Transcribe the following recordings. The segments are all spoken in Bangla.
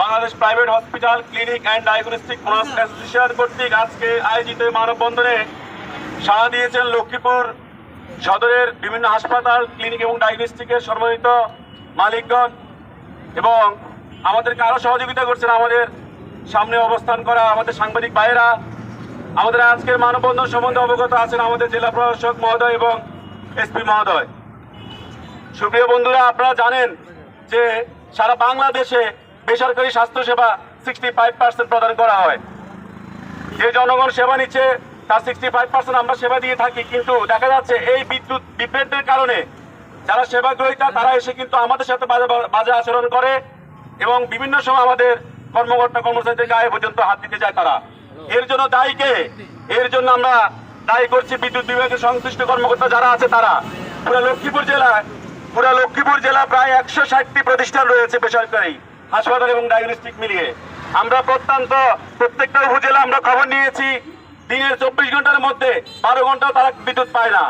Bangladesh private hospital, clinic and diagnostic association কর্তৃক আজকে আয়োজিত মানববন্ধনে সাড়া দিয়েছেন লক্ষ্মীপুর সদরের বিভিন্ন হাসপাতাল, ক্লিনিক এবং ডায়াগনস্টিকের সম্মানিত মালিকগণ এবং আমাদেরকে আরও সহযোগিতা করছেন আমাদের সামনে অবস্থান করা আমাদের সাংবাদিক ভাইয়েরা। আমাদের আজকের মানববন্ধন সম্বন্ধে অবগত আছেন আমাদের জেলা প্রশাসক মহোদয় এবং এসপি মহোদয়। সুপ্রিয় বন্ধুরা, আপনারা জানেন যে সারা বাংলাদেশে বেসরকারি স্বাস্থ্যসেবা সিক্সটি ফাইভ পার্সেন্ট প্রদান করা হয়। যে জনগণ সেবা নিচ্ছে, তার সিক্সটি ফাইভ পার্সেন্ট আমরা সেবা দিয়ে থাকি। কিন্তু দেখা যাচ্ছে এই বিদ্যুৎ বিভ্রাটের কারণে যারা সেবা গ্রহীতা তারা এসে কিন্তু আমাদের সাথে বাজে আচরণ করে এবং বিভিন্ন সময় আমাদের কর্মকর্তা কর্মচারীদের গায়ে পর্যন্ত হাত দিতে যায় তারা। এর জন্য দায়ী কে? এর জন্য আমরা দায়ী করছি বিদ্যুৎ বিভাগের সংশ্লিষ্ট কর্মকর্তা যারা আছে তারা। পুরো লক্ষ্মীপুর জেলায় পুরো লক্ষ্মীপুর জেলা প্রায় একশো ষাটটি প্রতিষ্ঠান রয়েছে বেসরকারি, হাসপাতাল এবং ডায়াগনস্টিক মিলিয়ে। আমরা প্রত্যন্ত প্রত্যেকটা উপজেলা আমরা খবর নিয়েছি, দিনের চব্বিশ ঘণ্টার মধ্যে বারো ঘন্টাও তারা বিদ্যুৎ পায় না।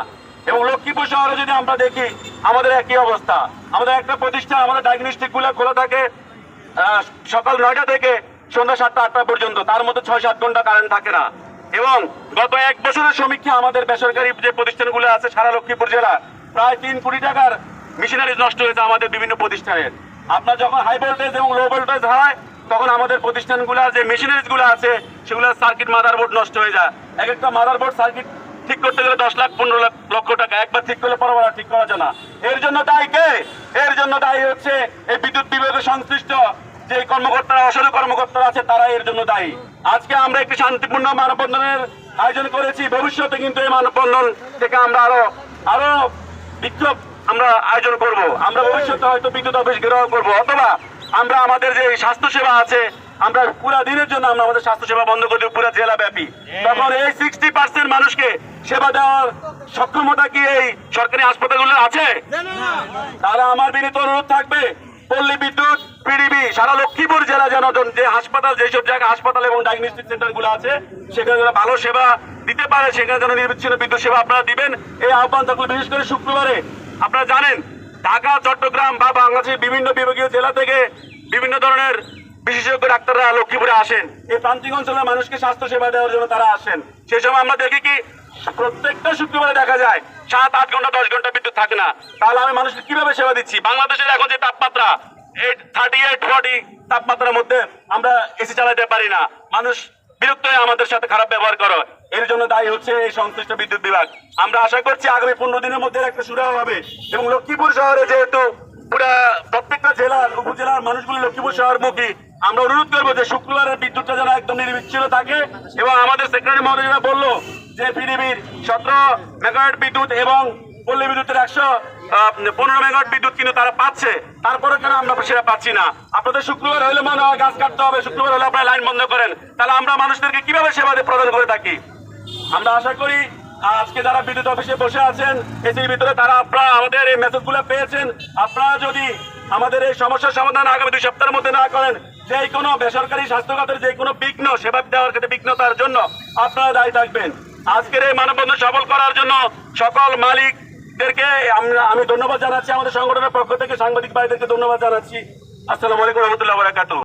এবং লক্ষ্মীপুর শহরে যদি আমরা দেখি, আমাদের একই অবস্থা। আমাদের একটা প্রতিষ্ঠান, আমাদের ডায়াগনস্টিকগুলো খোলা থাকে সকাল নয়টা থেকে সন্ধ্যা সাতটা, আটটা পর্যন্ত। তার মধ্যে ছয় সাত ঘণ্টা কারেন্ট থাকে না। এবং গত এক বছরের সমীক্ষা আমাদের বেসরকারি যে প্রতিষ্ঠানগুলো আছে, সারা লক্ষ্মীপুর জেলা, প্রায় তিন কোটি টাকার মেশিনারিজ নষ্ট হয়েছে আমাদের বিভিন্ন প্রতিষ্ঠানের। আপনার যখন হাই ভোল্টেজ এবং লো ভোল্টেজ হয়, তখন আমাদের প্রতিষ্ঠানগুলো যে মেশিনারিজগুলো আছে, সেগুলো সার্কিট মাদারবোর্ড নষ্ট হয়ে যায়। এক একটা মাদারবোর্ড সার্কিট ঠিক করতে গেলে দশ লাখ, পনেরো লাখ, লক্ষ টাকা। একবার ঠিক করলে পরবার ঠিক করা যায় না। এর জন্য দায়ী কে? এর জন্য দায়ী হচ্ছে এই বিদ্যুৎ বিভাগের সংশ্লিষ্ট যে কর্মকর্তারা অসল কর্মকর্তারা আছে, তারা এর জন্য দায়ী। আজকে আমরা একটি শান্তিপূর্ণ মানববন্ধনের আয়োজন করেছি। ভবিষ্যতে কিন্তু এই মানববন্ধন থেকে আমরা আরও আরও বিক্ষোভ আমরা আয়োজন করব। আমরা ভবিষ্যতে হয়তো বিদ্যুৎ অফিস ঘেরাও করব অথবা আমরা আমাদের যে স্বাস্থ্য সেবা আছে আমরা পুরা দিনের জন্য আমরা আমাদের স্বাস্থ্য সেবা বন্ধ করে দেব পুরা জেলা ব্যাপী তখন এই সিক্সটি পার্সেন্ট মানুষকে সেবা দেওয়ার সক্ষমতা কি এই সরকারি হাসপাতালগুলো আছে? তাহলে আমার বিনীত অনুরোধ থাকবে পল্লী বিদ্যুৎ পিডিবি সারা লক্ষ্মীপুর জেলা যেন যে হাসপাতাল যেসব জায়গায় হাসপাতাল এবং ডায়াগনস্টিক সেন্টারগুলো আছে সেখানে যেন ভালো সেবা দিতে পারে সেখানে যেন নির্বিচ্ছিন্ন বিদ্যুৎ সেবা আপনারা দিবেন এই আহ্বান থাকলে বিশেষ করে শুক্রবারে। আপনারা জানেন, ঢাকা, চট্টগ্রাম বা বাংলাদেশের বিভিন্ন বিভাগীয় জেলা থেকে বিভিন্ন ধরনের বিশেষজ্ঞ ডাক্তাররা লক্ষ্মীপুরে আসেন। এই প্রান্তিক অঞ্চলের মানুষকে স্বাস্থ্য সেবা দেওয়ার জন্য তারা আসেন। সেই সময় আমরা দেখি কি, প্রত্যেকটা শুক্রবারে দেখা যায়, সাত, আট ঘণ্টা, দশ ঘণ্টা বিদ্যুৎ থাকে না। তাহলে আমি মানুষকে কীভাবে সেবা দিচ্ছি? বাংলাদেশের এখন যে তাপমাত্রা থার্টি এইট ফর্টি তাপমাত্রার মধ্যে আমরা এসি চালাতে পারি না। মানুষ বিরক্ত হয়ে আমাদের সাথে খারাপ ব্যবহার করো। এর জন্য দায়ী হচ্ছে এই সংশ্লিষ্ট বিদ্যুৎ বিভাগ। আমরা আশা করছি আগামী পনেরো দিনের মধ্যে একটা শুরু হবে। এবং লক্ষ্মীপুর শহরে যেহেতু পুরা প্রত্যেকটা জেলার, উপজেলার মানুষগুলো লক্ষ্মীপুর শহরমুখী, আমরা অনুরোধ করব যে শুক্রবারের বিদ্যুৎটা যেন একদম নির্বিচ্ছিন্ন থাকে এবং আমাদের সেক্রেটারি মহোদয় যেটা বলল যে পৃথিবীর সতেরো মেগাওয়াট বিদ্যুৎ এবং পল্লী বিদ্যুতের একশো পনেরো মেগাওয়াট বিদ্যুৎ কিন্তু তারা পাচ্ছে। তারপরে কেন আমরা সেটা পাচ্ছি না? আপনাদের শুক্রবার হলে মনে হয় গাছ কাটতে হবে, শুক্রবার হলে আপনারা লাইন বন্ধ করেন। তাহলে আমরা মানুষদেরকে কীভাবে সেবা প্রদান করে থাকি? আমরা আশা করি আজকে যারা বিদ্যুৎ অফিসে বসে আছেন, এসির ভিতরে তারা আপনারা আমাদের এই মেসেজগুলো পেয়েছেন। আপনারা যদি আমাদের এই সমস্যার সমাধান আগামী দুই সপ্তাহের মধ্যে না করেন, যে কোনো বেসরকারি স্বাস্থ্য খাতের যে কোনো বিঘ্ন, সেবা দেওয়ার ক্ষেত্রে বিঘ্নতার জন্য আপনারা দায়ী থাকবেন। আজকের এই মানববন্ধন সফল করার জন্য সকল মালিকদেরকে আমরা আমি ধন্যবাদ জানাচ্ছি আমাদের সংগঠনের পক্ষ থেকে, সাংবাদিক ভাইদেরকে ধন্যবাদ জানাচ্ছি। আসসালামু আলাইকুম রহমতুল্লাহ বারাকাতু